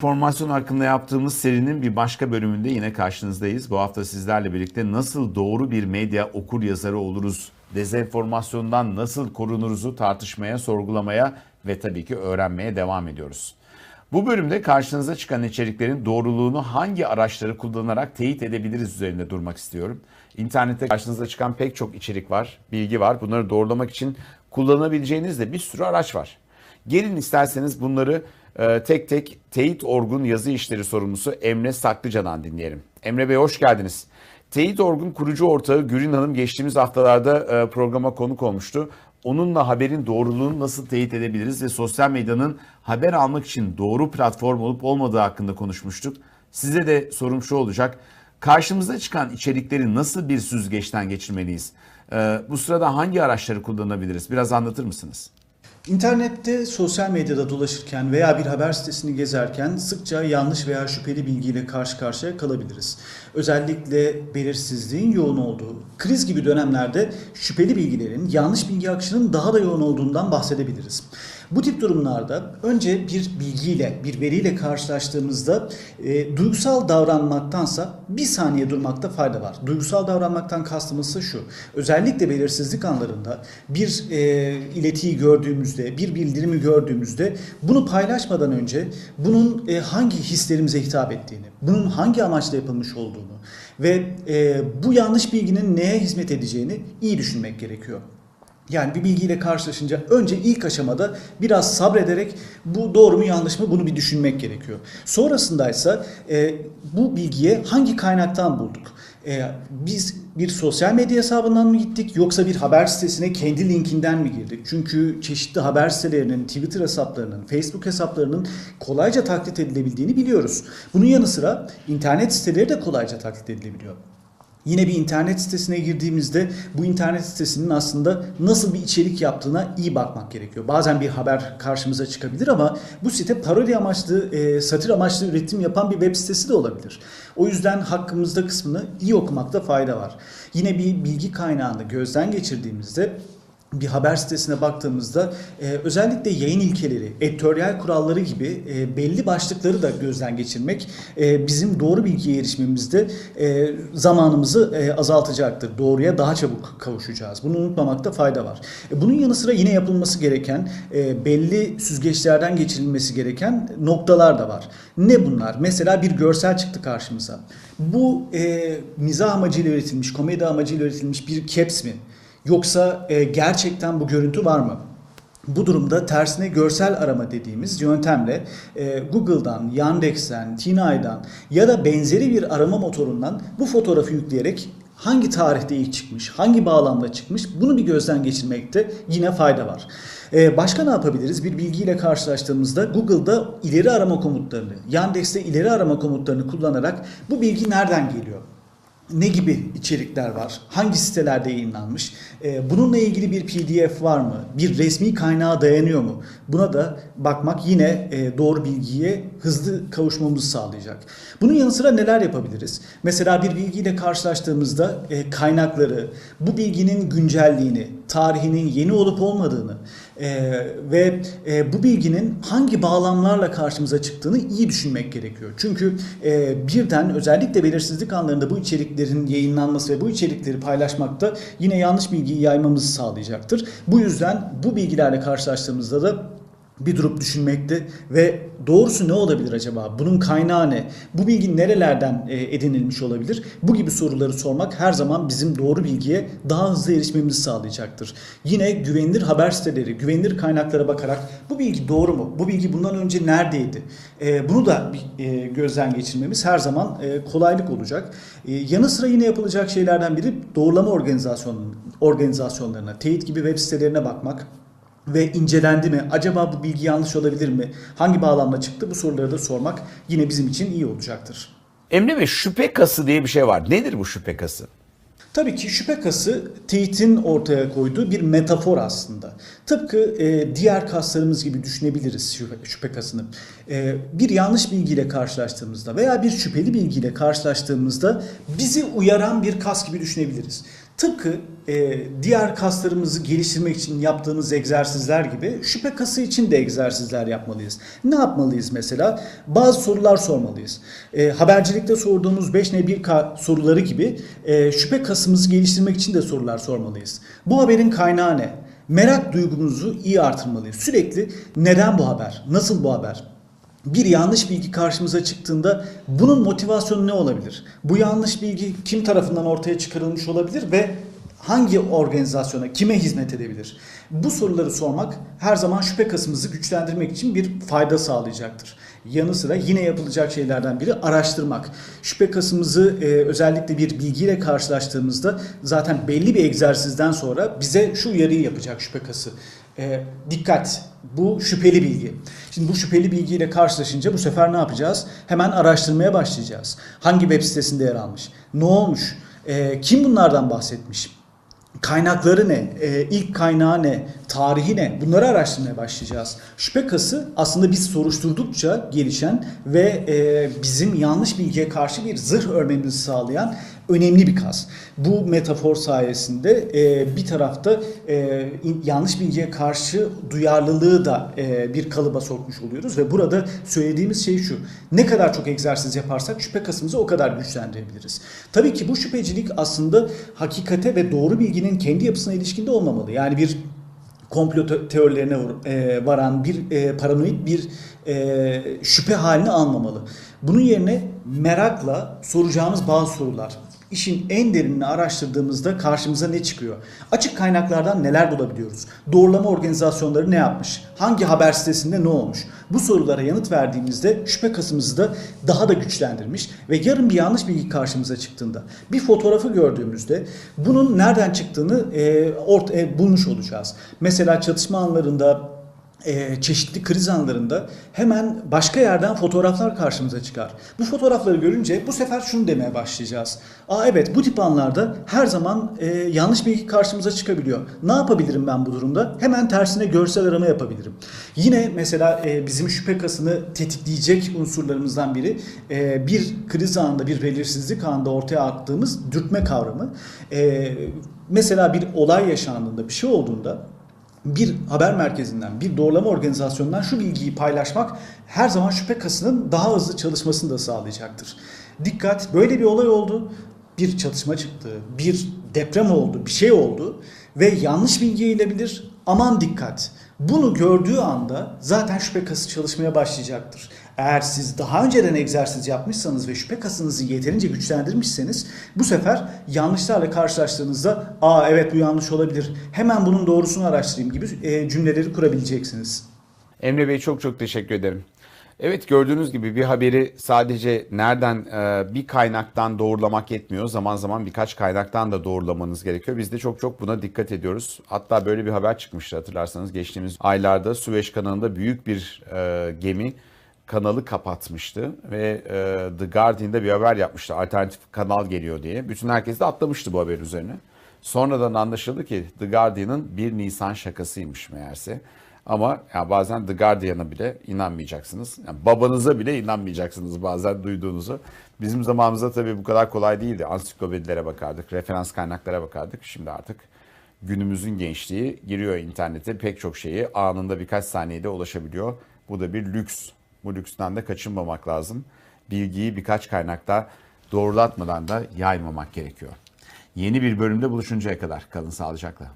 Formasyon hakkında yaptığımız serinin bir başka bölümünde yine karşınızdayız. Bu hafta sizlerle birlikte nasıl doğru bir medya okur yazarı oluruz, dezenformasyondan nasıl korunuruzu tartışmaya, sorgulamaya ve tabii ki öğrenmeye devam ediyoruz. Bu bölümde karşınıza çıkan içeriklerin doğruluğunu hangi araçları kullanarak teyit edebiliriz üzerinde durmak istiyorum. İnternette karşınıza çıkan pek çok içerik var, bilgi var. Bunları doğrulamak için kullanabileceğiniz de bir sürü araç var. Gelin isterseniz bunları e, tek tek Teyit Orgun yazı işleri sorumlusu Emre Saklıcan'dan dinleyelim. Emre Bey hoş geldiniz. Teyit Orgun kurucu ortağı Gülün Hanım geçtiğimiz haftalarda e, programa konuk olmuştu. Onunla haberin doğruluğunu nasıl teyit edebiliriz ve sosyal medyanın haber almak için doğru platform olup olmadığı hakkında konuşmuştuk. Size de sorum şu olacak. Karşımıza çıkan içerikleri nasıl bir süzgeçten geçirmeliyiz? E, bu sırada hangi araçları kullanabiliriz? Biraz anlatır mısınız? İnternette sosyal medyada dolaşırken veya bir haber sitesini gezerken sıkça yanlış veya şüpheli bilgiyle karşı karşıya kalabiliriz. Özellikle belirsizliğin yoğun olduğu, kriz gibi dönemlerde şüpheli bilgilerin, yanlış bilgi akışının daha da yoğun olduğundan bahsedebiliriz. Bu tip durumlarda önce bir bilgiyle, bir veriyle karşılaştığımızda e, duygusal davranmaktansa bir saniye durmakta fayda var. Duygusal davranmaktan kastımız ise şu. Özellikle belirsizlik anlarında bir e, iletiyi gördüğümüzde, bir bildirimi gördüğümüzde bunu paylaşmadan önce bunun e, hangi hislerimize hitap ettiğini, bunun hangi amaçla yapılmış olduğunu ve e, bu yanlış bilginin neye hizmet edeceğini iyi düşünmek gerekiyor. Yani bir bilgiyle karşılaşınca önce ilk aşamada biraz sabrederek bu doğru mu yanlış mı bunu bir düşünmek gerekiyor. Sonrasında ise bu bilgiye hangi kaynaktan bulduk? E, biz bir sosyal medya hesabından mı gittik yoksa bir haber sitesine kendi linkinden mi girdik? Çünkü çeşitli haber sitelerinin, Twitter hesaplarının, Facebook hesaplarının kolayca taklit edilebildiğini biliyoruz. Bunun yanı sıra internet siteleri de kolayca taklit edilebiliyor. Yine bir internet sitesine girdiğimizde bu internet sitesinin aslında nasıl bir içerik yaptığına iyi bakmak gerekiyor. Bazen bir haber karşımıza çıkabilir ama bu site parodi amaçlı, e, satir amaçlı üretim yapan bir web sitesi de olabilir. O yüzden hakkımızda kısmını iyi okumakta fayda var. Yine bir bilgi kaynağını gözden geçirdiğimizde bir haber sitesine baktığımızda e, özellikle yayın ilkeleri, editoryal kuralları gibi e, belli başlıkları da gözden geçirmek e, bizim doğru bilgiye erişmemizde e, zamanımızı e, azaltacaktır. Doğruya daha çabuk kavuşacağız. Bunu unutmamakta fayda var. E, bunun yanı sıra yine yapılması gereken e, belli süzgeçlerden geçirilmesi gereken noktalar da var. Ne bunlar? Mesela bir görsel çıktı karşımıza. Bu e, mizah amacıyla üretilmiş, komedi amacıyla üretilmiş bir caps mi? Yoksa e, gerçekten bu görüntü var mı? Bu durumda tersine görsel arama dediğimiz yöntemle e, Google'dan, Yandex'ten, Tinay'dan ya da benzeri bir arama motorundan bu fotoğrafı yükleyerek hangi tarihte ilk çıkmış, hangi bağlamda çıkmış bunu bir gözden geçirmekte yine fayda var. Ee, başka ne yapabiliriz? Bir bilgiyle karşılaştığımızda Google'da ileri arama komutlarını, Yandex'te ileri arama komutlarını kullanarak bu bilgi nereden geliyor? Ne gibi içerikler var? Hangi sitelerde yayınlanmış? Ee, bununla ilgili bir PDF var mı? Bir resmi kaynağa dayanıyor mu? Buna da bakmak yine e, doğru bilgiye hızlı kavuşmamızı sağlayacak. Bunun yanı sıra neler yapabiliriz? Mesela bir bilgiyle karşılaştığımızda e, kaynakları, bu bilginin güncelliğini, tarihinin yeni olup olmadığını e, ve e, bu bilginin hangi bağlamlarla karşımıza çıktığını iyi düşünmek gerekiyor. Çünkü e, birden özellikle belirsizlik anlarında bu içeriklerin yayınlanması ve bu içerikleri paylaşmakta yine yanlış bilgiyi yaymamızı sağlayacaktır. Bu yüzden bu bilgilerle karşılaştığımızda da bir durup düşünmekte ve doğrusu ne olabilir acaba? Bunun kaynağı ne? Bu bilgi nerelerden e, edinilmiş olabilir? Bu gibi soruları sormak her zaman bizim doğru bilgiye daha hızlı erişmemizi sağlayacaktır. Yine güvenilir haber siteleri, güvenilir kaynaklara bakarak bu bilgi doğru mu? Bu bilgi bundan önce neredeydi? E, bunu da e, gözden geçirmemiz her zaman kolaylık olacak. Yanı sıra yine yapılacak şeylerden biri doğrulama organizasyonlarına, teyit gibi web sitelerine bakmak ve incelendi mi? Acaba bu bilgi yanlış olabilir mi? Hangi bağlamda çıktı? Bu soruları da sormak yine bizim için iyi olacaktır. Emre Bey şüphe kası diye bir şey var. Nedir bu şüphe kası? Tabii ki şüphe kası teyitin ortaya koyduğu bir metafor aslında. Tıpkı e, diğer kaslarımız gibi düşünebiliriz şüphe, şüphe kasını. E, bir yanlış bilgiyle karşılaştığımızda veya bir şüpheli bilgiyle karşılaştığımızda bizi uyaran bir kas gibi düşünebiliriz. Tıpkı e, diğer kaslarımızı geliştirmek için yaptığımız egzersizler gibi şüphe kası için de egzersizler yapmalıyız. Ne yapmalıyız mesela? Bazı sorular sormalıyız. E, habercilikte sorduğumuz 5N1K soruları gibi e, şüphe kasımızı geliştirmek için de sorular sormalıyız. Bu haberin kaynağı ne? Merak duygumuzu iyi artırmalıyız. Sürekli neden bu haber? Nasıl bu haber? Bir yanlış bilgi karşımıza çıktığında bunun motivasyonu ne olabilir? Bu yanlış bilgi kim tarafından ortaya çıkarılmış olabilir ve hangi organizasyona, kime hizmet edebilir? Bu soruları sormak her zaman şüphe kasımızı güçlendirmek için bir fayda sağlayacaktır. Yanı sıra yine yapılacak şeylerden biri araştırmak. Şüphe kasımızı e, özellikle bir bilgiyle karşılaştığımızda zaten belli bir egzersizden sonra bize şu uyarıyı yapacak şüphe kası. E, dikkat bu şüpheli bilgi. Şimdi bu şüpheli bilgiyle karşılaşınca bu sefer ne yapacağız? Hemen araştırmaya başlayacağız. Hangi web sitesinde yer almış? Ne olmuş? E, kim bunlardan bahsetmiş? Kaynakları ne? E, ilk kaynağı ne? Tarihi ne? Bunları araştırmaya başlayacağız. Şüphe kası aslında biz soruşturdukça gelişen ve e, bizim yanlış bilgiye karşı bir zırh örmemizi sağlayan önemli bir kas. Bu metafor sayesinde e, bir tarafta e, in- yanlış bilgiye karşı duyarlılığı da e, bir kalıba sokmuş oluyoruz ve burada söylediğimiz şey şu. Ne kadar çok egzersiz yaparsak şüphe kasımızı o kadar güçlendirebiliriz. Tabii ki bu şüphecilik aslında hakikate ve doğru bilginin kendi yapısına ilişkinde olmamalı. Yani bir komplo te- teorilerine e, varan bir e, paranoid bir e, şüphe halini almamalı. Bunun yerine merakla soracağımız bazı sorular. İşin en derinini araştırdığımızda karşımıza ne çıkıyor? Açık kaynaklardan neler bulabiliyoruz? Doğrulama organizasyonları ne yapmış? Hangi haber sitesinde ne olmuş? Bu sorulara yanıt verdiğimizde şüphe kasımızı da daha da güçlendirmiş ve yarın bir yanlış bilgi karşımıza çıktığında bir fotoğrafı gördüğümüzde bunun nereden çıktığını e, ort e, bulmuş olacağız. Mesela çatışma anlarında e, çeşitli kriz anlarında hemen başka yerden fotoğraflar karşımıza çıkar. Bu fotoğrafları görünce bu sefer şunu demeye başlayacağız. Aa evet bu tip anlarda her zaman e, yanlış bilgi karşımıza çıkabiliyor. Ne yapabilirim ben bu durumda? Hemen tersine görsel arama yapabilirim. Yine mesela e, bizim şüphe kasını tetikleyecek unsurlarımızdan biri e, bir kriz anında, bir belirsizlik anında ortaya attığımız dürtme kavramı. E, mesela bir olay yaşandığında, bir şey olduğunda bir haber merkezinden, bir doğrulama organizasyonundan şu bilgiyi paylaşmak her zaman şüphe kasının daha hızlı çalışmasını da sağlayacaktır. Dikkat, böyle bir olay oldu, bir çatışma çıktı, bir deprem oldu, bir şey oldu ve yanlış bilgi yayılabilir. Aman dikkat. Bunu gördüğü anda zaten şüphe kası çalışmaya başlayacaktır. Eğer siz daha önceden egzersiz yapmışsanız ve şüphe kasınızı yeterince güçlendirmişseniz bu sefer yanlışlarla karşılaştığınızda aa evet bu yanlış olabilir hemen bunun doğrusunu araştırayım gibi e, cümleleri kurabileceksiniz. Emre Bey çok çok teşekkür ederim. Evet gördüğünüz gibi bir haberi sadece nereden e, bir kaynaktan doğrulamak yetmiyor. Zaman zaman birkaç kaynaktan da doğrulamanız gerekiyor. Biz de çok çok buna dikkat ediyoruz. Hatta böyle bir haber çıkmıştı hatırlarsanız geçtiğimiz aylarda Süveyş kanalında büyük bir e, gemi kanalı kapatmıştı ve e, The Guardian'da bir haber yapmıştı. Alternatif kanal geliyor diye. Bütün herkes de atlamıştı bu haber üzerine. Sonradan anlaşıldı ki The Guardian'ın 1 Nisan şakasıymış meğerse. Ama ya bazen The Guardian'a bile inanmayacaksınız. Yani babanıza bile inanmayacaksınız bazen duyduğunuzu. Bizim zamanımızda tabii bu kadar kolay değildi. Ansiklopedilere bakardık, referans kaynaklara bakardık. Şimdi artık günümüzün gençliği giriyor internete pek çok şeyi anında birkaç saniyede ulaşabiliyor. Bu da bir lüks. Bu lüksten de kaçınmamak lazım. Bilgiyi birkaç kaynakta doğrulatmadan da yaymamak gerekiyor. Yeni bir bölümde buluşuncaya kadar kalın sağlıcakla.